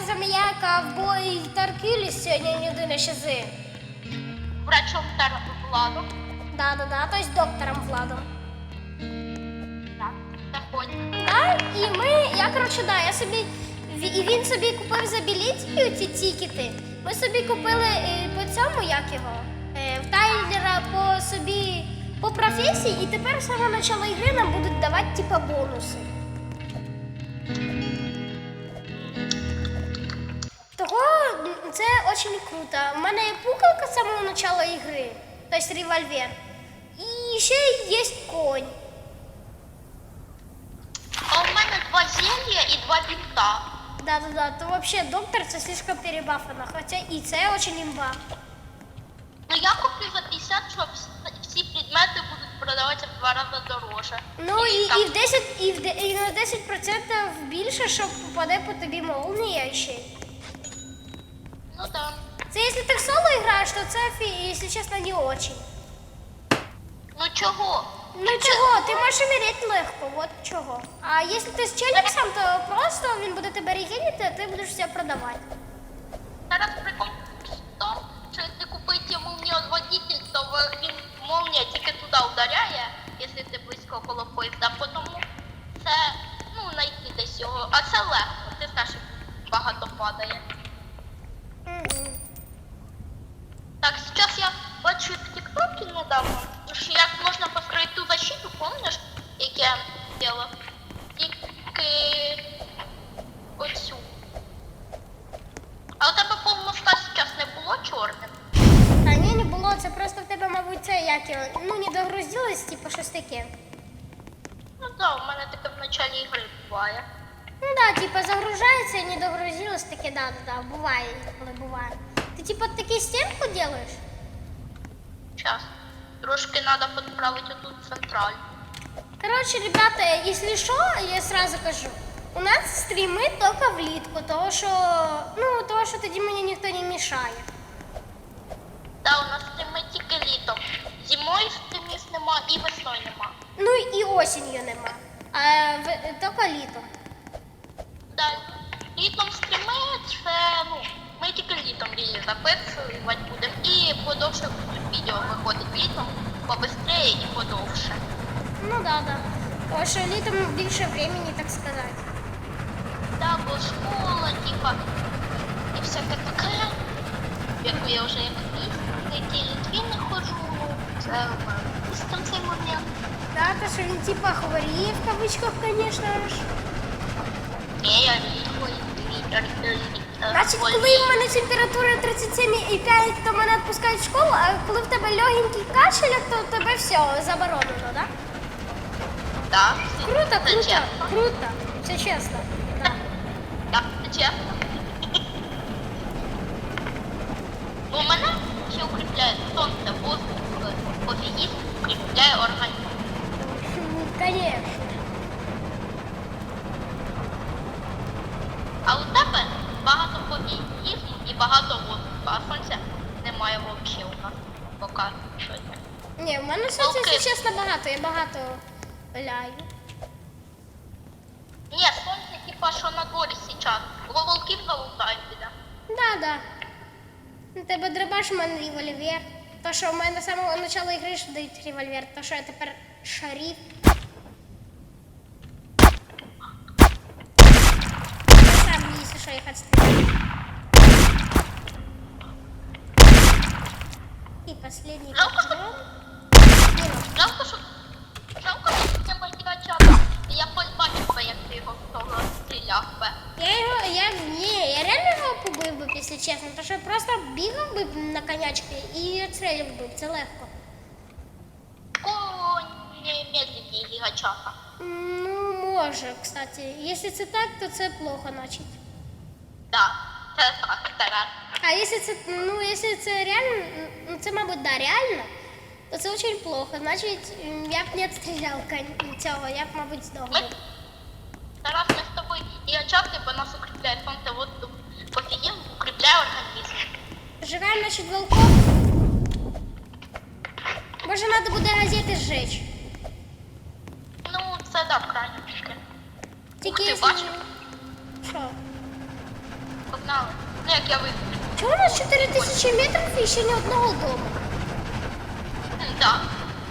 з вами ковбой Таркіліс, сьогодні єдине ще з. Врачом та владу. Да-да-да, тобто доктором Владом. Так, заходь. Да? І ми, я коротше, да, я собі, і він собі купив за білетики ці тікети. Ми собі купили е, по цьому, як його, е, в Тайлера по собі, по професії, і тепер з самого ігри нам будуть давати типа бонуси. М, це дуже круто. У мене є пукалка з самого початку ігри, тобто револьвер. І ще є конь. А у мене два зелья і два бінта. Да, да, да. То вообще доктор це слишком перебафано. Хоча і це очень імба. Ну я куплю за 50, щоб всі предмети будуть продаватися в два рази дороже. Ну і, і, там- і в 10, і, в, і на 10% більше, що попаде по тобі молнія ще. Ну так. Це якщо ти в соло граєш, то це, якщо чесно, не очень. Ну чого? Ну чого, ти можеш умереть легко, от чого. А якщо ти з челіксом, то просто він буде тебе регенити, а ти будеш все продавати. Зараз прикол в тому, що якщо купити молніозводитель, то він молнія тільки туди ударяє, якщо ти близько коло поїзда, тому це ну знайти десь його. А це легко, ти знаєш, багато падає. Так, сейчас я бачу в ТикТоке недавно, що як можна построїти ту защиту, помниш, як я делав? Тільки оцю. А у тебе пол моста зараз не було чорним? А ні, не було, це просто в тебе, мабуть, це як його, ну не догрузилось, типу щось таке. Ну да, у мене таке в началі ігри буває. Ну да, типа загружается и не догрузилось, таки да, да, да, бывает, коли буває. Ти типа таки стенку делаешь? Сейчас. Трошки треба підправити отут централь. Короче, ребята, если что, я сразу кажу, у нас стріми только влітку, того що, ну, того що тоді мені ніхто не мішає. Да, у нас стріми тільки літом. Зимою стрімів нема і весною нема. Ну і осінню нема. А в, тільки літом. тільки літом різні записувати будемо. І подовше будуть відео виходить літом, побистрее і подовше. Ну да, да. Тому що літом більше времени, так сказати. Да, бо школа, типа, і всяке таке. Яку я вже як місяць, які Літві не ходжу, ну, це в мене там цей момент. Да, то що він типа хворіє в кавичках, звісно ж. Ні, я літвою, вітер, Значить, коли в мене температура 37,5, то мене відпускають в школу, а коли в тебе легенький кашель, то тебе все заборонено, да? Так, Круто, круто, чесно. круто. Все чесно. Да. Так, це чесно. Ну, мене ще укріпляє сонце, воздух, кофеїн, укріпляє організм. Конечно. А у тебе і багато сонця немає взагалі у нас поки що. Ні, в мене сонце, Окей. якщо чесно, багато, я багато ляю. Ні, сонце типа що на дворі зараз. Волків залутають біда. Да, да. У тебе драбаш, у мене револьвер. То, що в мене з самого початку ігри ж дають револьвер, то що я тепер шариф. Я сам, якщо що, їх відстрілю. І последний Жалко, що-. Жалко, що це мої чата. Я бачив би, як ти його з того стріляв би. Я його, я, ні, я реально його побив би, якщо чесно, тому що просто бігав би на конячки і відстрілював би, це легко. Коні медленні гігачата. Ну, може, кстати. Якщо це так, то це плохо, значить. Да, так, раз. А якщо це, ну, якщо це реально, ну, це, мабуть, да, реально, то це дуже плохо. Значить, м, я б не відстріляв кон- цього, я б, мабуть, здох Ми би. зараз ми з тобою гігачати, бо нас укріпляє сонце, воздух, кофеїн укріпляє організм. Живемо, значить, волков. Може, треба буде газети зжечь. Ну, це да, крайне таке. Тільки ти якщо... бачив? Що? погнали. Ну як я вистрілю. Чого у нас 4000 метрів і ще ні одного дому? Да.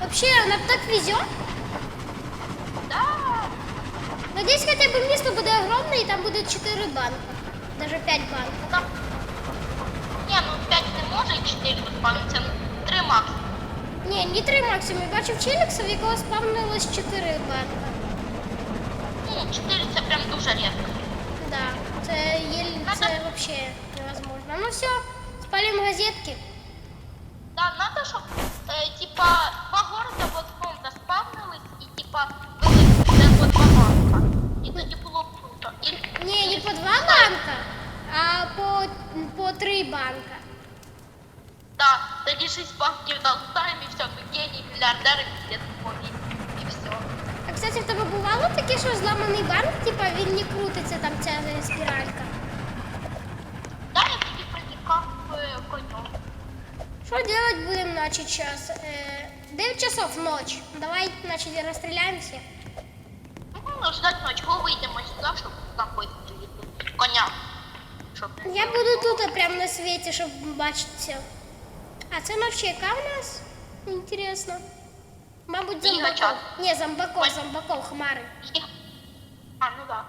Вообще, нам так везет. Да. Надеюсь, хотя бы место буде огромне і там буде 4 банка. Даже 5 банків. Там... Ні, ну 5 не може і 4 спавниться. 3 макс. Ні, не 3 максимум. Я бачив челікса, в якого спавнилось 4 банка. Ну, 4 це прям дуже рідко. Да, це, єль... це вообще невозможно. Ну все, спалим газетки. Да, надо, щоб е, типа два города в одному заспавнились і типа вилетіли по два банка. І тоді було б круто. І, Не, не по 2 банка, а по, по 3 банка. Да, тоді 6 банків долутаємо і все, ми геній, мільярдери, піздець повні. Кстати, в тебе бувало таке, що зламаний банк, типа він не крутиться там ця е, спіралька. Да, я тоді протікав е, конем. Що делать будемо, зараз? Е, 9 часов ночь. Давай, значить, розстріляємося. Ну, ждать ночі, го вийдемо сюди, щоб там. Коня. Щоб... Я буду тут прямо на світі, щоб бачити все. А це ночі яка в нас? Інтересно. Мабуть, зомбаков. Ігачат. Ні, зомбаков, зомбаков, хмари. А, ну да.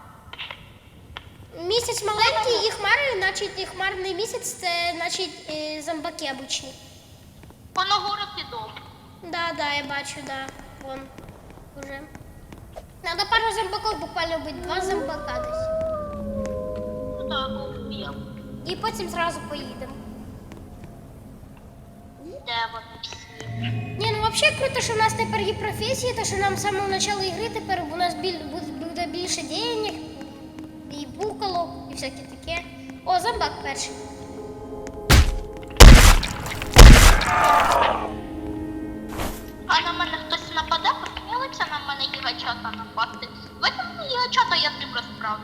Місяць маленький і хмари, значить, і хмарний місяць це, значить, е, зомбаки обичні. Воно город і дом. Да, да, я бачу, да. Вон. Уже. Надо пару зомбаков буквально бути, два зомбака десь. Ну так, вб'ємо. І потім зразу поїдемо. Де вони всі? Ні, ну взагалі круто, що в нас тепер є професії, то що нам з самого початку ігри тепер у нас буде, більше денег, і буколок, і всяке таке. О, зомбак перший. А на мене хтось нападе, посмілиться на мене гігачата напасти. Мені гігачата, я з ним розправлю.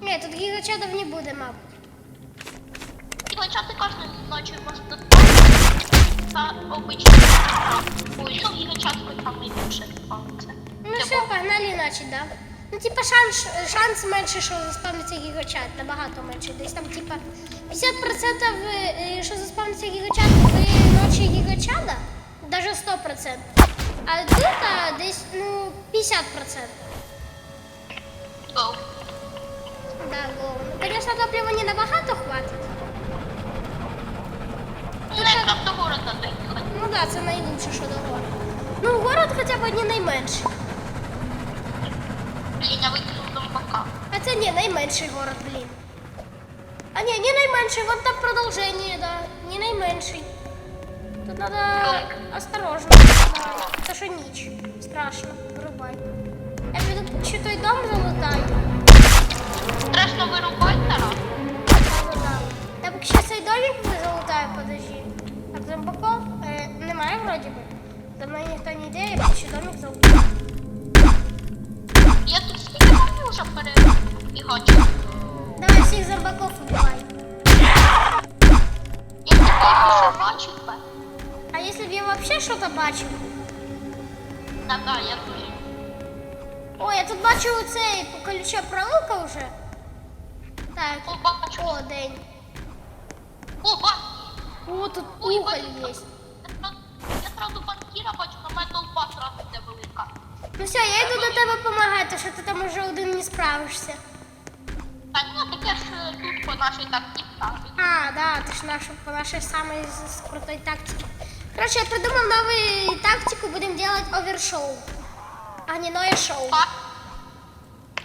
Ні, тут гігачадов не буде, мабуть. Гігачати кожної ночі можна Та обично. Ой, ну гігачатку там найбільше спавниться. Ну все, погнали, значить, да. Ну, типа, шанс, шанс менше, що заспавниться гігачат, набагато менше. Десь там, типа, 50% е, що заспавниться гігачат в ночі гігачада, даже 100%. А тут а, десь, ну, 50%. Гоу. Да, го. Ну, конечно, топлива не набагато хватить. Ну, якраз до города доїхати. Ну да, це найбільше, що до городу. Ну, город хоча б не найменший. Блін, я викинув зомбака. А це не найменший город, блін. А ні, не найменший, вон там продовження, да. Не найменший. Тут надо осторожно. Давай. Це що ніч. Страшно. Вирубай. Я піду ще той дом залутаю. Страшно вирубай, Тарас. Да. Я поки ще цей домик залутаю, подожди. Так, зомбаков е, немає вроді би. За мною ніхто не йде, я поки ще домик залутаю. Я тут скільки можу вже перебігачу. Давай всіх зомбаков вбивай. Я тебе ще бачив би. А якщо б я взагалі щось бачив? Та да, я дуже. О, я тут бачу цей колюча проволока вже. Так, О, бачу. о, день. О, бан. О, тут Ой, уголь блін. є. Я сразу- Я сразу банкіра бачу, на мене толпа сразу буде велика. Ну все, я йду до тебе допомагати, що ти там уже один не справишся. Та ні, таке ж е, тут по нашій тактиці. А, да, ти ж наш, по нашій самій з- з крутої тактики. Короче, я придумав нову тактику, будемо делать овершоу. Огняное шоу. Пак.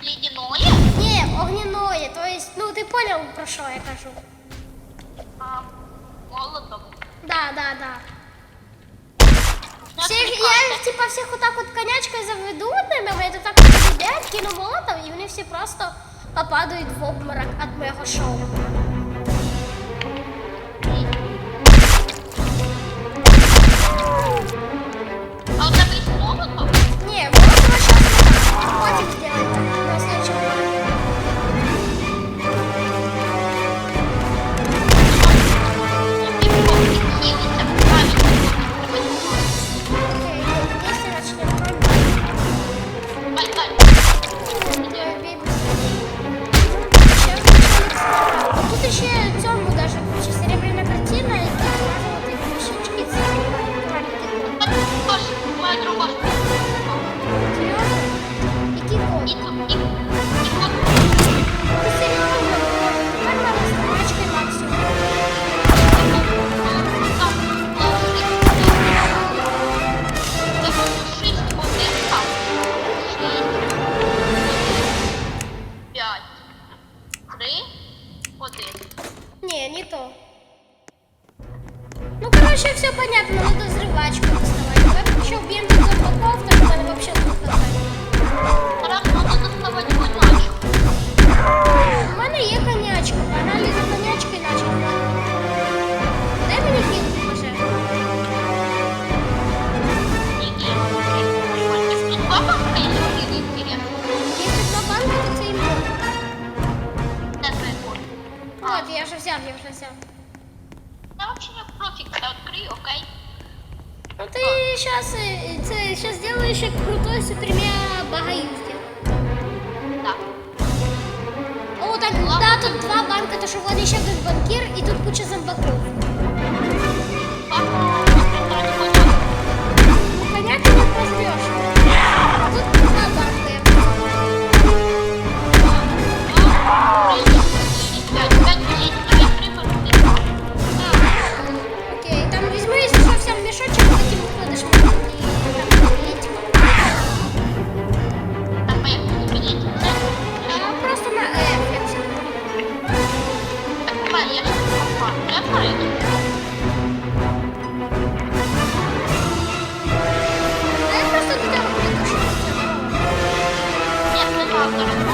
Ледяное? Не, огняное, то есть, ну ты понял, про що я кажу. А, молотом. Да, да, да. Прикольно. я їх типа всіх отак от конячкою заведу одними, вони так от сидять, кину молотом, і вони всі просто попадають в обморок від моєго шоу. Супермя багаюзді. Так. О, так, да, тут два банка, то що вон ще один банкір і тут куча зомбаків. Thank you.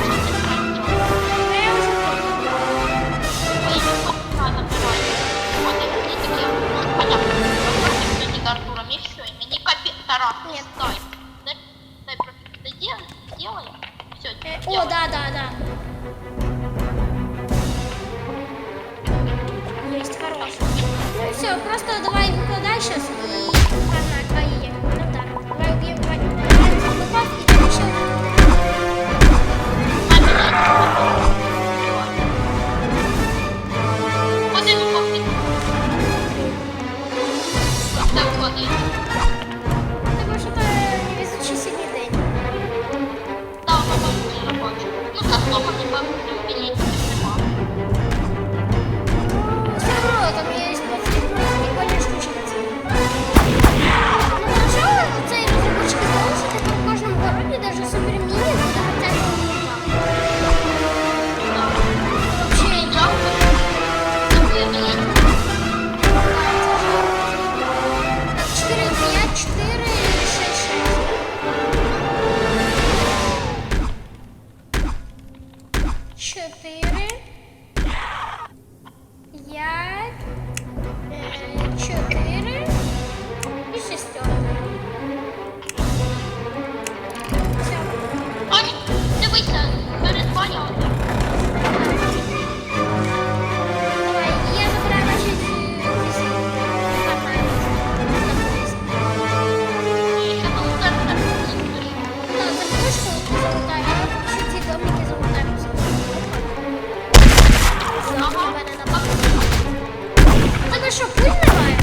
Що, пуль немає?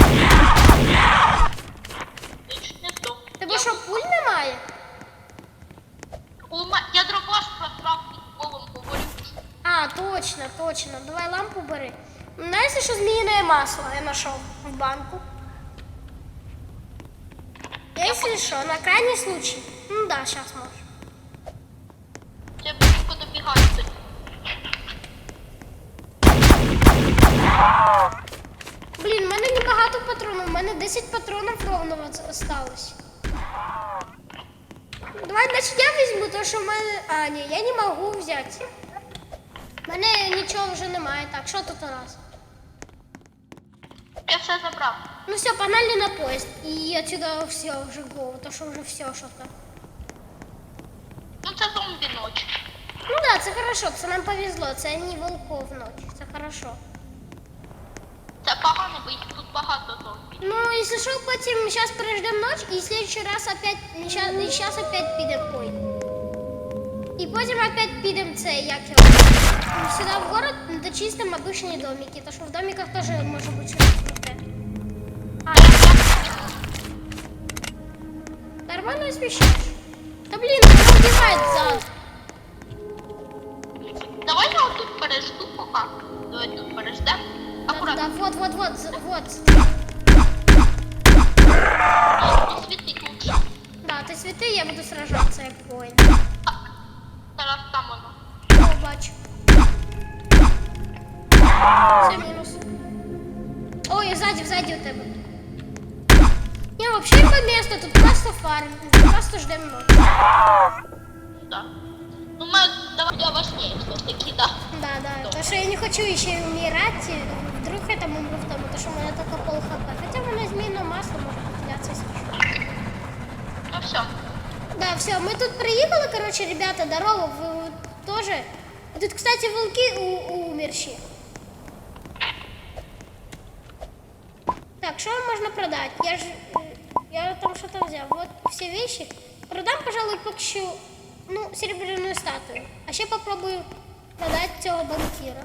Я чуть не здох. Тебе що, пуль немає? Я дробаш просрав полом, говорю. А, точно, точно. Давай лампу бери. Знаєш, що змеиное масло я нашел в банку? Если что, на крайний случай. Ну да, сейчас можешь. Я добігаю тоді. Блін, в мене небагато патронів, у мене 10 патронів ровно осталось. Давай, значить, я візьму, тому що в мене. А, ні, я не можу взяти. У мене нічого вже немає. Так, що тут у нас? Я все забрав. Ну все, погнали на поезд. И отсюда все уже го, то что уже все что-то. Ну це зомбі ночі. Ну да, це хорошо, це нам повезло, це не волков ночь, це хорошо. Погано, бо тут багато зомбі. Ну, если что, потім сейчас переждем ночь, и в следующий раз опять, сейчас, и сейчас опять підем пой. І потім опять підем це, як його, сюди в город, дочистим обычные домики, то що в домиках тоже може бути круте. А, нормально освещаешь? Да блин, она убивает зад. Давай я отут пережду поки. Давай тут переждемо. Да, Акуратно. да, вот, вот, вот, з- вот. Не світить лучше. Да, ти світи, я буду сражатися як воїн. Так. Зараз там воно. О, бачу. Все, мінус. Ой, ззаді, ззаді у тебе. Ні, взагалі по місту, тут просто фарм. Просто ждемо ночі. Да. Ну, мы, давай, я важнее все-таки, да. Да, да. Потому что я не хочу еще и умирать. и Вдруг это умру в том, потому что у меня только пол хп. Хотя у меня змеиное масло если что. Ну все. Да, все, мы тут приехали, короче, ребята, здорово, вы тоже. А Тут, кстати, волки у- умершие. Так, что можно продать? Я же, э, я там что-то взял. Вот все вещи. Продам, пожалуй, пока що, ну, серебряную статую. А ще попробую продать цього банкира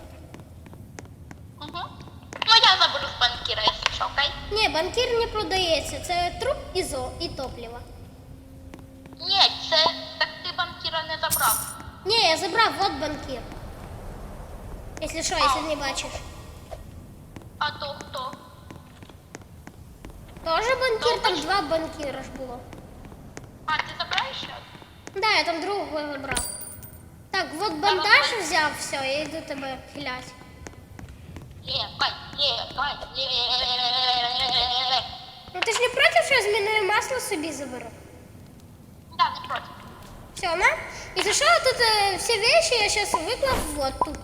Угу. Ну, я заберу з банкіра, якщо що, окей? Ні, банкір не продається. Це труп і зо, і топливо. Ні, це так ти банкіра не забрав. Ні, я забрав, вот банкір. Якщо що, якщо не бачиш. А то хто? Тоже банкір, там два банкіра ж було. А, ти забираєш ще? Да, я там другого забрав. Так, вот бандаж взяв, все, я йду тебе хилять. Лєкай, лєкай, лєкай. Ну ти ж не проти, що я зміною масло собі заберу? Да, не проти. Все, на. И за что тут э, все вещи я сейчас выклав вот тут.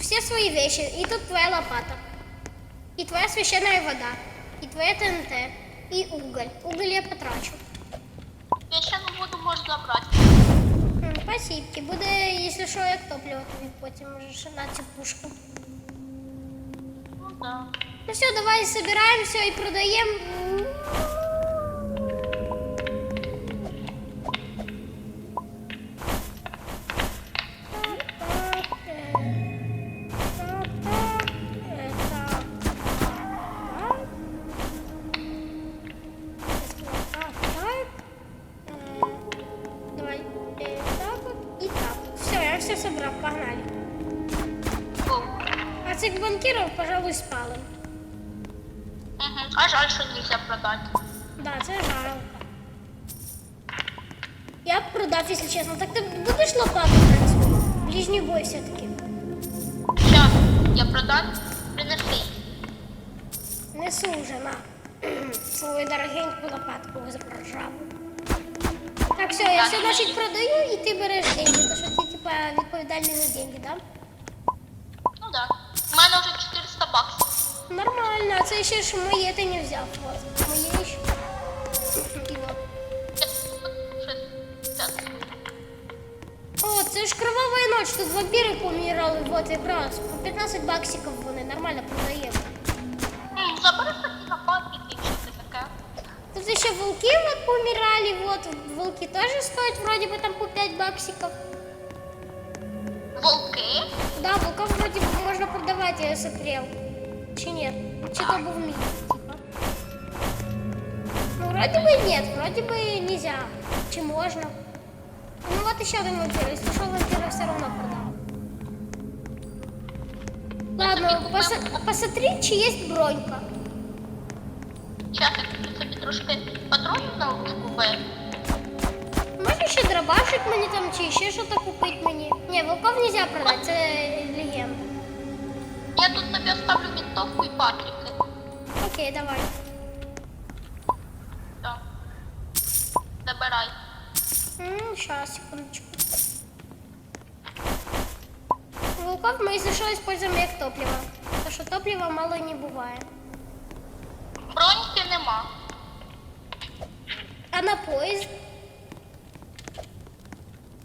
Все свои вещи. И тут твоя лопата. И твоя священная вода. И твоя ТНТ. И уголь. Уголь я потрачу. Священну воду можеш забрати. М, Спасибо. Буде, якщо що, як топливо тобі потім можеш на цю пушку. Ну. Все, давай собираемся и продаем. Несу вже на свою дорогеньку лопатку ржаву. Так, все, я все значить продаю і ти береш деньги, тому що ти типа відповідальний за деньги, да? Ну да. У мене вже 400 баксів. Нормально, а це ще ж моє ти не взяв. Вот. Моє ще. О, це ж кровава ніч, тут вампіри помірали, вот якраз. По 15 баксиків вони нормально продаємо. Тут еще волки вот помирали, вот волки тоже стоят вроде бы там по 5 баксиков. Волки? Да, волков вроде бы можно продавать, я смотрел. Чи нет? Что-то был мид, типа. Ну, вроде бы нет, вроде бы нельзя. Чи можно? Ну вот еще один вампир, если что, вампира все равно продам. Ладно, поса- посмотри, чи есть бронька. Собі трошки патронів на ве. Може ще дробашик мені там, чи ще що-то купити мені. Ні, волков нельзя продати, це легенда. Я тут собі оставлю винтовку і патрики. Окей, давай. Так. Забирай. сейчас, секундочку. Волков мы, если что, используем как топливо. Потому что топлива мало не бывает. Броньки нема. А на поезд?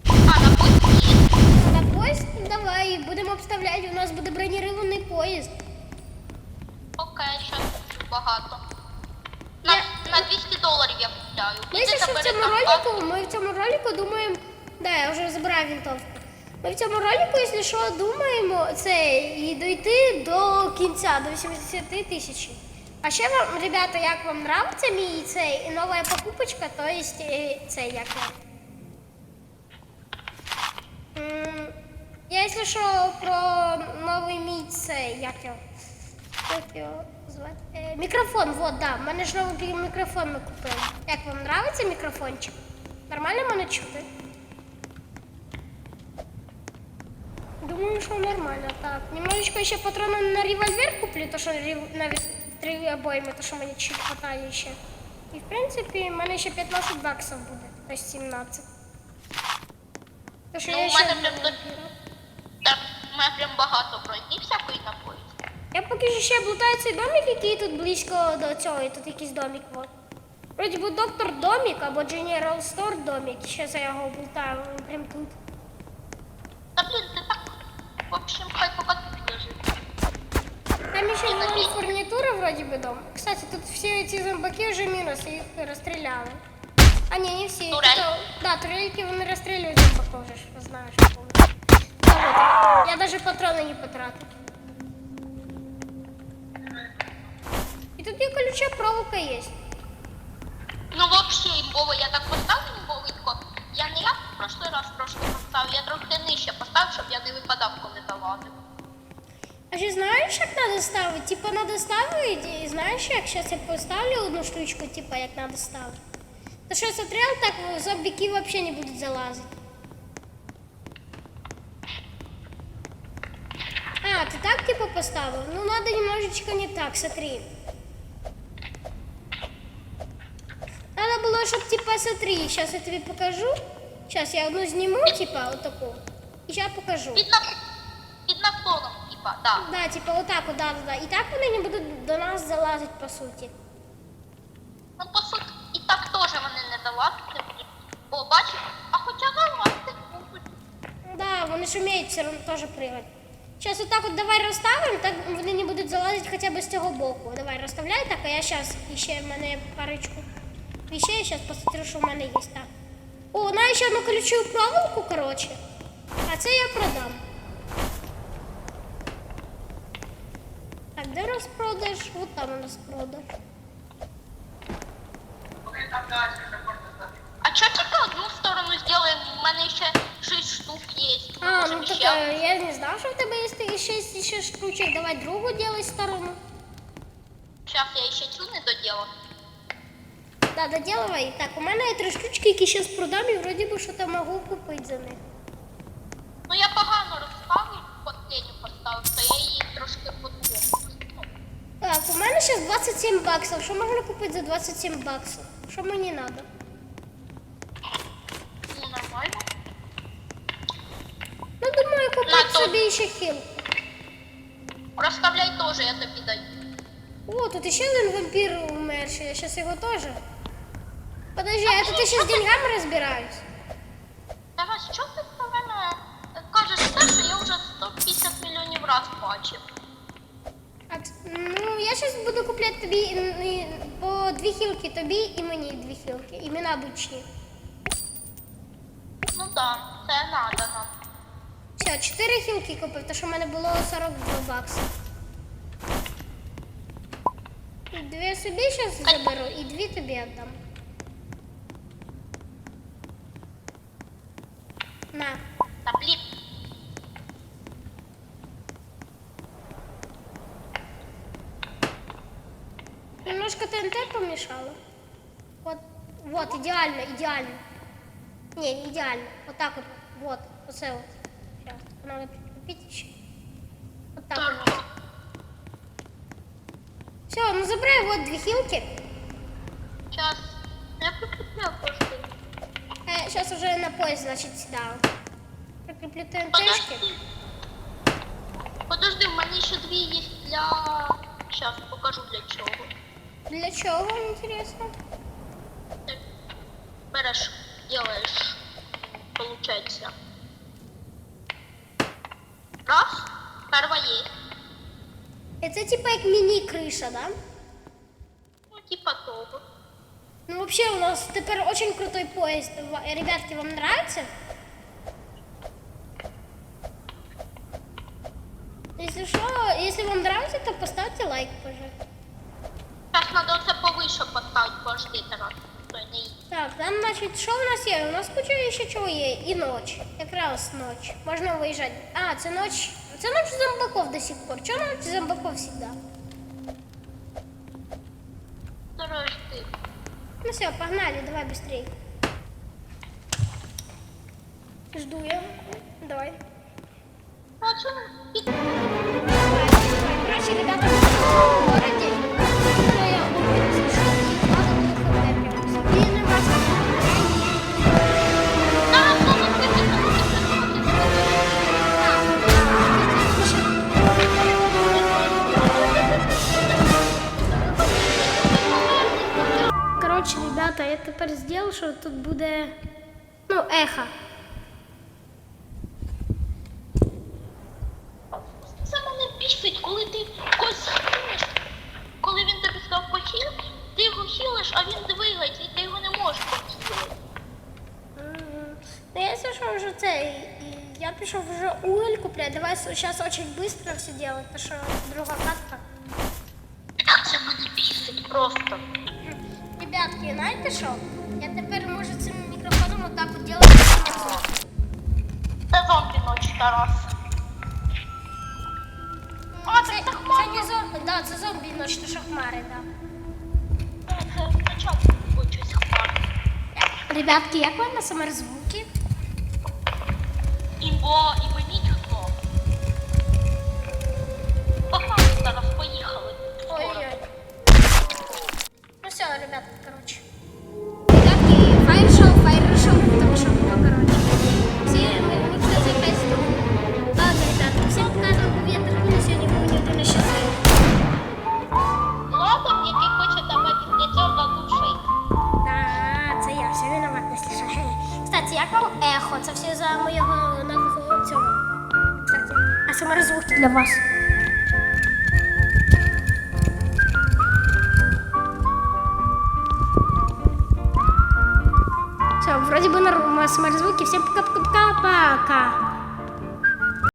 А, на. А на поезд? Давай, будем обставлять. У нас буде бронированный поезд. Окей, щас багато. На, на 200 доларів я купляю. Ми Іди ще в забери цьому там ролику, ми в цьому ролику думаємо. Да, я вже забираю винтовку. Ми в цьому ролику, якщо що, думаємо це і дойти до кінця, до 80 тисяч. А ще вам, ребята, як вам нравиться мій цей нова покупочка, то есть е, цей як я. Я, що, про новий мій цей, як його. Як його звати? Е, мікрофон, вот, да. В мене ж новий мікрофон ми купили. Як вам нравиться мікрофончик? Нормально мене чути? думаю, что нормально. Так, немножечко еще патронов на револьвер куплю, то что рев- на три обойми, то что мені чуть хватає ще. І в принципі, в мене ще 15 баксів буде, тобто 17. То що Ну, я у ще мене не прям до- Так, у мене прям багато броні всякої на поїзді. Я поки що ще блутаю цей домик, який тут близько до цього, і тут якийсь домик. Вот. Вроді би доктор домик або General Store домик. Зараз я його блутаю він прям тут. Та блін, ти так. В общем, хай поки тут лежить. Там еще Не была забей. фурнитура вроде бы дом. Кстати, тут все эти зомбаки уже минус, их расстреляли. А не, не все. Турель? Тільки- Да, турельки вони розстрілюють зомбаков же, ж, знаєш. помню. Да, вот. Я даже патроны не потратил. И тут и колючая проволока есть. Ну, вообще, імбово, я так поставив імбовенько. Я не як в прошлий раз трошки поставив, я трохи нижче поставив, щоб я не випадав, коли залазив. А ще знаєш, як треба ставити? Типа треба ставити, і знаєш, як зараз я поставлю одну штучку, типа як треба ставити. То що смотрел, так зомбики взагалі не будуть залазити. А, ты так типа поставил? Ну надо немножечко не так, смотри. Надо было, чтобы типа смотри, сейчас я тебе покажу. Сейчас я одну сниму, типа вот такую. И сейчас покажу. Під, на... під наклоном, Типа, да. Да, типа вот так вот, да, да, да. И так вони не будуть до нас залазити, по суті. Ну, по суті, і так теж вони не залазити будуть. О, бачиш? А хоча залазити будуть. Да, вони ж вміють все одно теж пригати. Зараз отак от давай розставимо, так вони не будуть залазити хоча б з цього боку. Давай розставляй так, а я зараз ще в мене парочку вещей, зараз посмотрю, що в мене є так. О, на ще одну колючу проволоку, коротше. А це я продам. Так, розпродаж? Вот там у нас продаж. А чого тільки одну сторону зробимо? У мене ще 6 штук. Ми А, ну так э, я не знал, что у тебя есть такие шесть еще штучек. Давай другу делай сторону. Сейчас я ще цю не доділа. Да, доделывай. Так, у мене є три штучки, які зараз продам і вроді би що то можу купити за них. Ну я погано розставив, последню поставив, то я її трошки подумав. Ну, Так, у мене зараз 27 баксів. Що можна купити за 27 баксів? Що мені треба? ну, нормально. Ну, думаю, На, купити то- собі ще хіл. Розставляй теж, я тобі даю. О, тут ще один вампір умерший. Я зараз його теж. Подожди, я тут ще з деньгами розбираюсь. Тарас, що ти мене кажеш те, що я вже 150 мільйонів раз бачив? Ну, я зараз буду купляти тобі і- і по дві хілки тобі і мені дві хілки. Імена бучні. Ну так, це надо нам. Все, чотири хілки купив, тому що в мене було 42 бакси. І Дві собі зараз заберу і дві тобі віддам. На. Та блін. Немножко ТНТ помешало. Вот, вот, идеально, идеально. Не, не идеально. Вот так вот, вот, вот это вот. Сейчас, надо прикрепить еще. Вот так вот. Все, ну забирай вот две хилки. Зараз. Я прикріпляю просто. Э, сейчас уже на поезд, значит, сюда. Прикреплю ТНТшки. Подожди. Подожди, в мене ще дві є для. Зараз покажу для чого. Для чего, интересно? Ти береш, делаєш, получається. Раз, перва є. Это типа как мини-крыша, да? Ну, типа того. Ну вообще у нас теперь очень крутой поезд. Ва- Ребятки, вам нравится? Если что, если вам нравится, то поставьте лайк, пожалуйста. Зараз треба оце повише поставити, Тарас. То. Так, там, значить, що в нас є? У нас куча ще чого є. І ніч. Якраз ніч. Можна виїжджати. А, це ніч. Це ніч зомбаков до сих пор. Чого ніч зомбаков завжди? Подожди. Ну все, погнали, давай быстрей. Жду я. Давай. А чому Короче, ребята, я тепер зробив, що тут буде, ну, ехо. Це мене бісить, коли ти когось хилиш, коли він тобі сказав похил, ти його хилиш, а він двигається, і ти його не можеш похилити. Мгм. Ну, я слышал уже це, я пішов вже уголь куплять. Давай сейчас очень быстро все делать, потому что друга катка. Так це мене бісить просто. Ребятки, знаєте що? Я тепер можу цим мікрофоном отак от делать. Це зомбі ночі, Тарас. А, це, це Це не зомбі, да, це зомбі ночі, то що хмари, да. Ребятки, як вам на саморзвуки? Імбо, і мені чутно. Погнали, зараз поїхали. Ой-ой. Ну все. Ребятки, як вам ехо? Це все за моєго нового цього. А саме саморозвуки для вас. Все, вроде бы нормально саморозвуки. Всем пока-пока-пока.